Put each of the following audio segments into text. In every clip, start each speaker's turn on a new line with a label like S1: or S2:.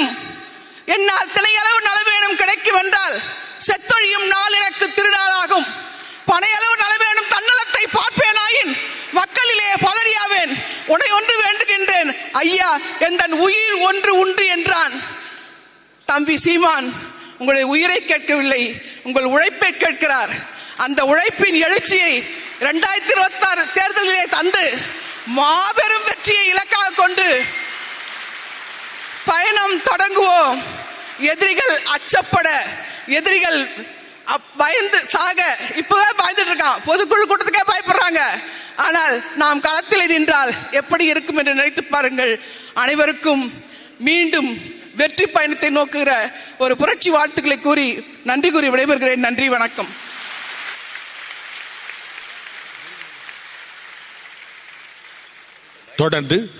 S1: வேண்டும் என்னால் திணையளவு நலவேணும் கிடைக்கும் என்றால் செத்தொழியும் நாள் எனக்கு திருநாளாகும். பனையளவு நலவேணும் தன்னலத்தை பார்ப்பேனாயின் மக்களிலே பதறியாவேன். உன்னை ஒன்று வேண்டுகின்றேன். ஐயா எந்தன் உயிர் ஒன்று உண்டு என்றான். தம்பி சீமான் உங்களுடைய உயிரை கேட்கவில்லை. உங்கள் உழைப்பை கேட்கிறார். அந்த உழைப்பின் எழுச்சியை இரண்டாயிரத்தி இருபத்தி ஆறு தேர்தலிலே தந்து மாபெரும் வெற்றியை இலக்காக கொண்டு பயணம் தொடங்குவோம். எதிரிகள் அச்சப்பட எதிரிகள் அப்- பயந்து சாக இப்பவே பயந்துட்டு இருக்கான். பொதுக்குழு கூட்டத்துக்கே பயப்படுறாங்க. ஆனால் நாம் களத்தில் நின்றால் எப்படி இருக்கும் என்று நினைத்து பாருங்கள். அனைவருக்கும் மீண்டும் வெற்றி பயணத்தை நோக்குகிற ஒரு புரட்சி வாழ்த்துக்களை கூறி நன்றி கூறி விடைபெறுகிறேன். நன்றி வணக்கம்.
S2: தொடர்ந்து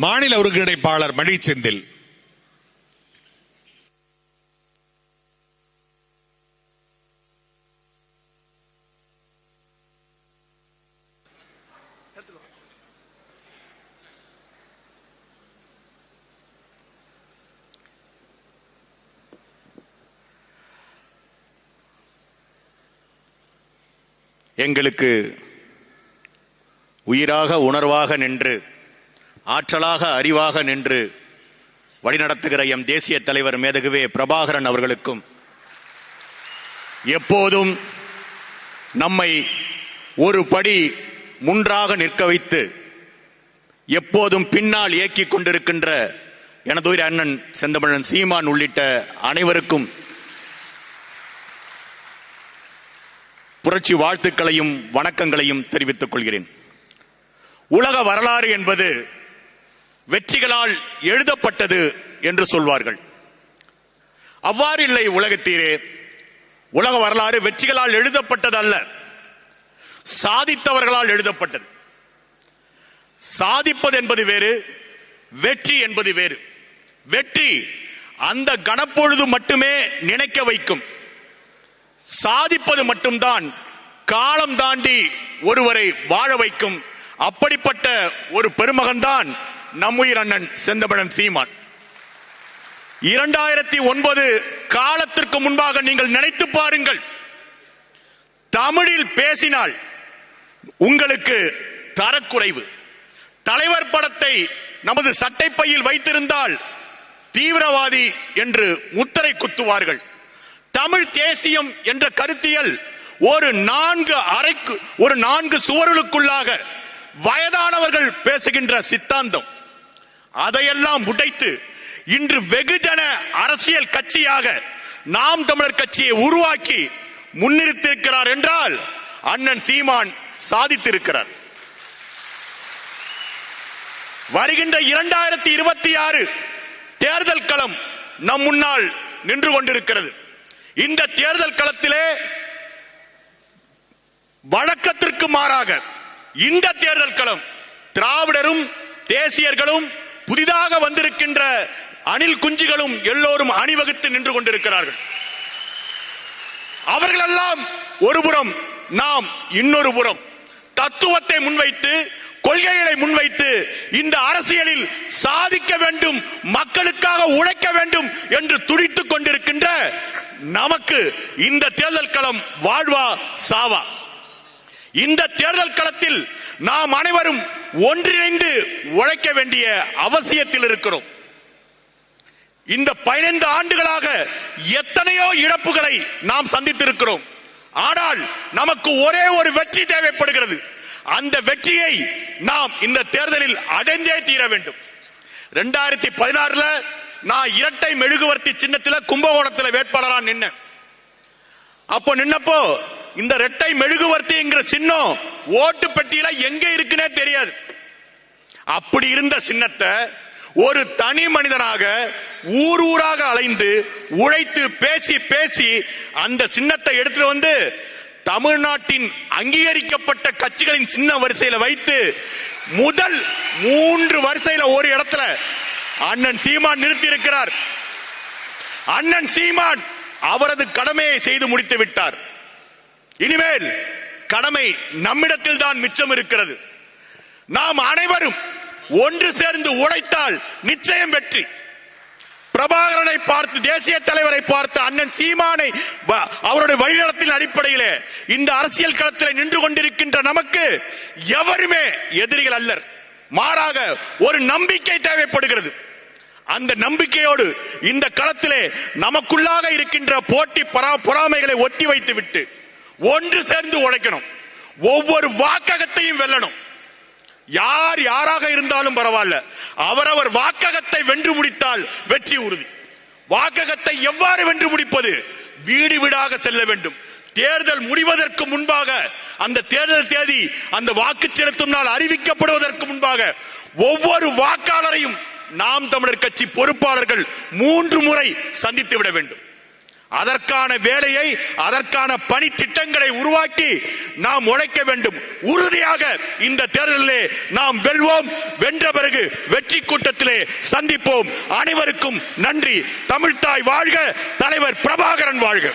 S2: மாநில ஒருங்கிணைப்பாளர் மணி செந்தில்
S3: எங்களுக்கு உயிராக உணர்வாக நின்று ஆற்றலாக அறிவாக நின்று வழிநடத்துகிற எம் தேசிய தலைவர் மேதகுவே பிரபாகரன் அவர்களுக்கும் எப்போதும் நம்மை ஒரு படி முன்றாக நிற்க வைத்து எப்போதும் பின்னால் இயக்கிக் கொண்டிருக்கின்ற எனதுயிர் அண்ணன் செந்தமிழன் சீமான் உள்ளிட்ட அனைவருக்கும் புரட்சி வாழ்த்துக்களையும் வணக்கங்களையும் தெரிவித்துக் கொள்கிறேன். உலக வரலாறு என்பது வெற்றிகளால் எழுதப்பட்டது என்று சொல்வார்கள். அவ்வாறு இல்லை உலகத்தீரே. உலக வரலாறு வெற்றிகளால் எழுதப்பட்டது அல்ல சாதித்தவர்களால் எழுதப்பட்டது. சாதிப்பது என்பது வேறு வெற்றி என்பது வேறு. வெற்றி அந்த கணப்பொழுது மட்டுமே நினைக்க வைக்கும். சாதிப்பது மட்டும்தான் காலம் தாண்டி ஒருவரை வாழ வைக்கும். அப்படிப்பட்ட ஒரு பெருமகன்தான் நம்முயிர் அண்ணன் செந்தமிழன் சீமான். இரண்டாயிரத்தி ஒன்பது காலத்திற்கு முன்பாக நீங்கள் நினைத்து பாருங்கள். தமிழில் பேசினால் உங்களுக்கு தரக்குறைவு. தலைவர் படத்தை நமது சட்டைப்பையில் வைத்திருந்தால் தீவிரவாதி என்று முத்திரை குத்துவார்கள். தமிழ் தேசியம் என்ற கருத்தியல் ஒரு நான்கு அறைக்கு ஒரு நான்கு சுவர்களுக்குள்ளாக வயதானவர்கள் பேசுகின்ற சித்தாந்தம். அதையெல்லாம் உடைத்து இன்று வெகுஜன அரசியல் கட்சியாக நாம் தமிழர் கட்சியை உருவாக்கி முன்னிறுத்திருக்கிறார் என்றால் அண்ணன் சீமான் சாதித்திருக்கிறார். வருகின்ற இரண்டாயிரத்தி இருபத்தி ஆறு தேர்தல் களம் நம் முன்னால் நின்று கொண்டிருக்கிறது. இந்த தேர்தல் களத்திலே வழக்கத்திற்கு மாறாக இந்த தேர்தல் களம் திராவிடரும் தேசியர்களும் புதிதாக வந்திருக்கின்ற அணில் குஞ்சுகளும் எல்லோரும் அணிவகுத்து நின்று கொண்டிருக்கிறார்கள். அவர்களெல்லாம் ஒரு புறம் நாம் இன்னொரு புறம். தத்துவத்தை முன்வைத்து கொள்கைகளை முன்வைத்து இந்த அரசியலில் சாதிக்க வேண்டும் மக்களுக்காக உழைக்க வேண்டும் என்று துடித்துக் கொண்டிருக்கின்ற நமக்கு இந்த தேர்தல் களம் வாழ்வா சாவா. இந்த தேர்தல் களத்தில் நாம் அனைவரும் ஒன்றிணைந்து உழைக்க வேண்டிய அவசியத்தில் இருக்கிறோம். இந்த பதினைந்து ஆண்டுகளாக எத்தனையோ இழப்புகளை நாம் சந்தித்திருக்கிறோம். ஆனால் நமக்கு ஒரே ஒரு வெற்றி தேவைப்படுகிறது. அந்த வெற்றியை நாம் இந்த தேர்தலில் அடைந்தே தீர வேண்டும். ரெண்டாயிரத்தி பதினாறுல நான் இரட்டை மெழுகுவர்த்தி சின்னத்தில் கும்பகோணத்தில் வேட்பாளரா நின்னேன். அப்போ நின்னப்போ இந்த இரட்டை மெழுகுவர்த்திங்கிற சின்னம் ஓட்டு பெட்டியில எங்க இருக்குன்னே தெரியாது. அப்படி இருந்த சின்னத்தை ஒரு தனி மனிதனாக ஊர் ஊராக அலைந்து உழைத்து பேசி பேசி அந்த சின்னத்தை எடுத்துட்டு வந்து தமிழ்நாட்டின் அங்கீகரிக்கப்பட்ட கட்சிகளின் சின்ன வரிசையில வைத்து முதல் மூன்று வரிசையில ஒரு இடத்துல அண்ணன் சீமான் நிறுத்தி இருக்கிறார். அண்ணன் சீமான் அவரது கடமையை செய்து முடித்து விட்டார். இனிமேல் கடமை நம்மிடத்தில் தான் மிச்சம் இருக்கிறது. நாம் அனைவரும் ஒன்று சேர்ந்து உழைத்தால் நிச்சயம் வெற்றி. பிரபாகரனை பார்த்து தேசிய தலைவரை பார்த்து அண்ணன் சீமானை அவருடைய வழிநடத்தின் அடிப்படையிலே இந்த அரசியல் களத்தில் நின்று கொண்டிருக்கின்ற நமக்கு எவருமே எதிரிகள் அல்லர். மாறாக ஒரு நம்பிக்கை தேவைப்படுகிறது. அந்த நம்பிக்கையோடு இந்த களத்திலே நமக்குள்ளாக இருக்கின்ற போட்டி பரா- பொறாமைகளை ஒத்தி வைத்து விட்டு ஒன்று சேர்ந்து உழைக்கணும் ஒவ்வொரு வாக்ககத்தையும் வெல்லணும். யார் யாராக இருந்தாலும் பரவாயில்ல. அவரவர் வாக்ககத்தை வென்று முடித்தால் வெற்றி உறுதி. வாக்ககத்தை எவ்வாறு வென்று முடிப்பது? வீடு வீடாக செல்ல வேண்டும். தேர்தல் முடிவதற்கு முன்பாக அந்த தேர்தல் தேதி அந்த வாக்கு செலுத்தும் நாள் அறிவிக்கப்படுவதற்கு முன்பாக ஒவ்வொரு வாக்காளரையும் நாம் தமிழர் கட்சி பொறுப்பாளர்கள் மூன்று முறை சந்தித்து விட வேண்டும். அதற்கான வேலையை அதற்கான பணி திட்டங்களை உருவாக்கி நாம் உழைக்க வேண்டும். உறுதியாக இந்த தேர்தலிலே நாம் வெல்வோம். வென்ற பிறகு வெற்றி கூட்டத்திலே சந்திப்போம். அனைவருக்கும் நன்றி. தமிழ்தாய் வாழ்க. தலைவர் பிரபாகரன் வாழ்க.